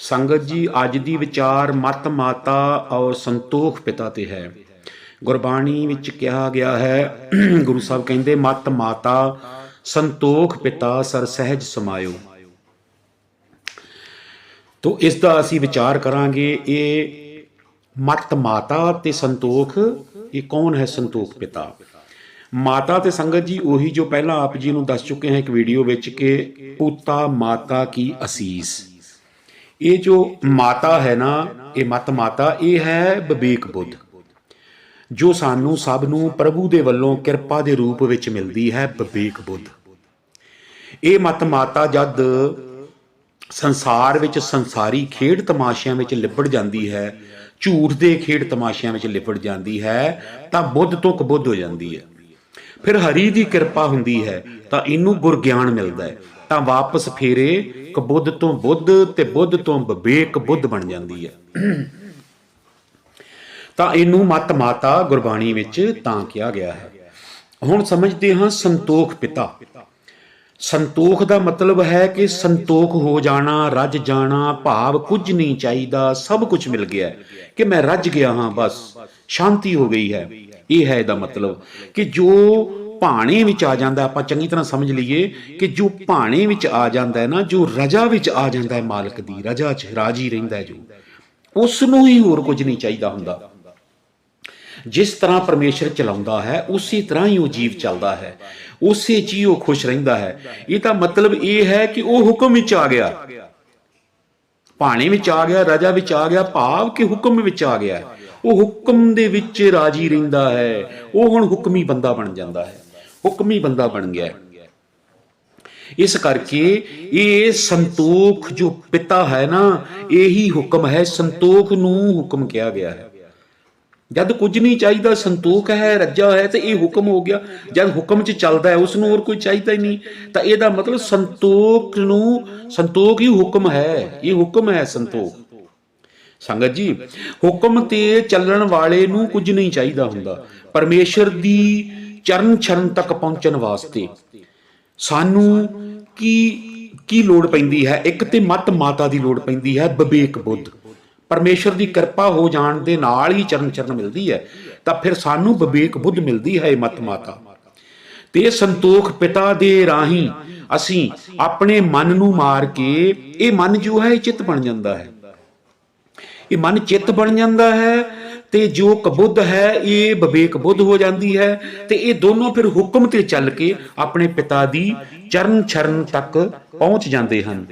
ਸੰਗਤ ਜੀ, ਅੱਜ ਦੀ ਵਿਚਾਰ ਮਤ ਮਾਤਾ ਔਰ ਸੰਤੋਖ ਪਿਤਾ ਤੇ ਹੈ। ਗੁਰਬਾਣੀ ਵਿੱਚ ਕਿਹਾ ਗਿਆ ਹੈ, ਗੁਰੂ ਸਾਹਿਬ ਕਹਿੰਦੇ, ਮਤ ਮਾਤਾ, ਸੰਤੋਖ ਪਿਤਾ ਸਰ ਸਹਿਜ ਸਮਾਇਓ। ਤੋ ਇਸ ਦਾ ਅਸੀਂ ਵਿਚਾਰ ਕਰਾਂਗੇ, ਇਹ ਮਤ ਮਾਤਾ ਤੇ ਸੰਤੋਖ, ਇਹ ਕੌਣ ਹੈ ਸੰਤੋਖ ਪਿਤਾ? ਮਾਤਾ ਤੇ ਸੰਗਤ ਜੀ, ਉਹੀ ਜੋ ਪਹਿਲਾਂ ਆਪ ਜੀ ਨੂੰ ਦੱਸ ਚੁੱਕੇ ਹਾਂ ਇੱਕ ਵੀਡੀਓ ਵਿੱਚ ਕਿ ਪੁੱਤਾ ਮਾਤਾ ਕੀ ਅਸੀਸ। ਇਹ ਜੋ ਮਾਤਾ ਹੈ ਨਾ, ਇਹ ਮਤ ਮਾਤਾ, ਇਹ ਹੈ ਵਿਵੇਕ ਬੁੱਧ, ਜੋ ਸਾਨੂੰ ਸਭ ਨੂੰ ਪ੍ਰਭੂ ਦੇ ਵੱਲੋਂ ਕਿਰਪਾ ਦੇ ਰੂਪ ਵਿੱਚ ਮਿਲਦੀ ਹੈ ਵਿਵੇਕ ਬੁੱਧ। ਇਹ ਮਤ ਮਾਤਾ ਜਦ ਸੰਸਾਰ ਵਿੱਚ ਸੰਸਾਰੀ ਖੇਡ ਤਮਾਸ਼ਿਆਂ ਵਿੱਚ ਲਿਬੜ ਜਾਂਦੀ ਹੈ, ਝੂਠ ਦੇ ਖੇਡ ਤਮਾਸ਼ਿਆਂ ਵਿੱਚ ਲਿਬੜ ਜਾਂਦੀ ਹੈ, ਤਾਂ ਬੁੱਧ ਤੋਂ ਕਬੁੱਧ ਹੋ ਜਾਂਦੀ ਹੈ। ਫਿਰ ਹਰੀ ਦੀ ਕਿਰਪਾ ਹੁੰਦੀ ਹੈ, ਤਾਂ ਇਹਨੂੰ ਗੁਰ ਗਿਆਨ ਮਿਲਦਾ ਹੈ। ਤਾਂ ਵਾਪਸ ਫੇਰੇ ਕਬੁੱਧ ਤੋਂ ਬੁੱਧ ਤੇ ਬੁੱਧ ਤੋਂ ਵਿਵੇਕ ਬੁੱਧ ਬਣ ਜਾਂਦੀ ਹੈ। ਤਾਂ ਇਹਨੂੰ ਮਤ ਮਾਤਾ ਗੁਰਬਾਣੀ ਵਿੱਚ ਤਾਂ ਕਿਹਾ ਗਿਆ ਹੈ। ਹੁਣ ਸਮਝਦੇ ਹਾਂ ਸੰਤੋਖ ਪਿਤਾ। ਸੰਤੋਖ ਦਾ ਮਤਲਬ ਹੈ ਕਿ ਸੰਤੋਖ ਹੋ ਜਾਣਾ, ਰੱਜ ਜਾਣਾ, ਭਾਵ ਕੁਝ ਨਹੀਂ ਚਾਹੀਦਾ, ਸਭ ਕੁਝ ਮਿਲ ਗਿਆ ਕਿ ਮੈਂ ਰੱਜ ਗਿਆ ਹਾਂ, ਬਸ, ਸ਼ਾਂਤੀ ਹੋ ਗਈ ਹੈ। ਇਹ ਹੈ ਇਹਦਾ ਮਤਲਬ ਕਿ ਜੋ ਭਾਣੇ ਵਿੱਚ ਆ ਜਾਂਦਾ ਆਪਾਂ ਚੰਗੀ ਤਰ੍ਹਾਂ ਸਮਝ ਲਈਏ ਕਿ ਜੋ ਭਾਣੇ ਵਿੱਚ ਆ ਜਾਂਦਾ ਹੈ ਨਾ, ਜੋ ਰਜਾ ਵਿੱਚ ਆ ਜਾਂਦਾ ਹੈ ਮਾਲਕ ਦੀ, ਰਜਾ 'ਚ ਰਾਜੀ ਰਹਿੰਦਾ ਜੋ ਉਸ ਨੂੰ ਹੀ ਹੋਰ ਕੁਝ ਨਹੀਂ ਚਾਹੀਦਾ ਹੁੰਦਾ। ਜਿਸ ਤਰ੍ਹਾਂ ਪਰਮੇਸ਼ਰ ਚਲਾਉਂਦਾ ਹੈ, ਉਸੇ ਤਰ੍ਹਾਂ ਹੀ ਉਹ ਜੀਵ ਚੱਲਦਾ ਹੈ, ਉਸੇ 'ਚ ਹੀ ਉਹ ਖੁਸ਼ ਰਹਿੰਦਾ ਹੈ। ਇਹ ਤਾਂ ਮਤਲਬ ਇਹ ਹੈ ਕਿ ਉਹ ਹੁਕਮ ਵਿੱਚ ਆ ਗਿਆ। ਭਾਣੇ ਵਿੱਚ ਆ ਗਿਆ, ਰਜਾ ਵਿੱਚ ਆ ਗਿਆ, ਭਾਵ ਕਿ ਹੁਕਮ ਵਿੱਚ ਆ ਗਿਆ। ਉਹ ਹੁਕਮ ਦੇ ਵਿੱਚ ਰਾਜੀ ਰਹਿੰਦਾ ਹੈ। ਉਹ ਹੁਣ ਹੁਕਮੀ ਬੰਦਾ ਬਣ ਜਾਂਦਾ ਹੈ। ਹੁਕਮੀ ਬੰਦਾ ਬਣ ਗਿਆ ਇਸ ਕਰਕੇ ਇਹ ਸੰਤੋਖ ਜੋ ਪਿਤਾ ਹੈ ਨਾ, ਇਹੀ ਹੁਕਮ ਹੈ। ਸੰਤੋਖ ਨੂੰ ਹੁਕਮ ਕਿਹਾ ਗਿਆ ਹੈ। ਜਦ ਕੁਝ ਨਹੀਂ ਚਾਹੀਦਾ, ਸੰਤੋਖ ਹੈ, ਰੱਜਾ ਹੈ, ਤੇ ਇਹ ਹੁਕਮ ਹੋ ਗਿਆ। ਜਦ ਹੁਕਮ 'ਚ ਚੱਲਦਾ ਹੈ ਉਸ ਨੂੰ ਹੋਰ ਕੋਈ ਚਾਹੀਦਾ ਹੀ ਨਹੀਂ। ਤਾਂ ਇਹਦਾ ਮਤਲਬ ਸੰਤੋਖ ਨੂੰ, ਸੰਤੋਖ ਹੀ ਹੁਕਮ ਹੈ। ਇਹ ਹੁਕਮ ਹੈ ਸੰਤੋਖ। ਸੰਗਤ ਜੀ, ਹੁਕਮ ਤੇ ਚੱਲਣ ਵਾਲੇ ਨੂੰ ਕੁਝ ਨਹੀਂ ਚਾਹੀਦਾ ਹੁੰਦਾ। ਪਰਮੇਸ਼ਰ ਦੀ ਚਰਨ ਚਰਨ ਤੱਕ ਪਹੁੰਚਣ ਵਾਸਤੇ ਸਾਨੂੰ ਕੀ ਕੀ ਲੋੜ ਪੈਂਦੀ ਹੈ? ਇੱਕ ਤੇ ਮਤ ਮਾਤਾ ਦੀ ਲੋੜ ਪੈਂਦੀ ਹੈ, ਵਿਵੇਕ ਬੁੱਧ। ਪਰਮੇਸ਼ਰ ਦੀ ਕਿਰਪਾ ਹੋ ਜਾਣ ਦੇ ਨਾਲ ਹੀ ਚਰਨ ਚਰਨ ਮਿਲਦੀ ਹੈ, ਤਾਂ ਫਿਰ ਸਾਨੂੰ ਵਿਵੇਕ ਬੁੱਧ ਮਿਲਦੀ ਹੈ ਇਹ ਮਤ ਮਾਤਾ। ਤੇ ਸੰਤੋਖ ਪਿਤਾ ਦੇ ਰਾਹੀਂ ਅਸੀਂ ਆਪਣੇ ਮਨ ਨੂੰ ਮਾਰ ਕੇ, ਇਹ ਮਨ ਜੋ ਹੈ ਇਹ ਚਿੱਤ ਬਣ ਜਾਂਦਾ ਹੈ। ਇਹ ਮਨ ਚਿੱਤ ਬਣ ਜਾਂਦਾ ਹੈ ਤੇ ਜੋ ਕਬੁੱਧ ਹੈ, ਇਹ ਵਿਵੇਕ ਬੁੱਧ ਹੋ ਜਾਂਦੀ ਹੈ ਤੇ ਇਹ ਦੋਨੋਂ ਫਿਰ ਹੁਕਮ ਤੇ ਚੱਲ ਕੇ ਆਪਣੇ ਪਿਤਾ ਦੀ ਚਰਨ ਚਰਨ ਤੱਕ ਪਹੁੰਚ ਜਾਂਦੇ ਹਨ।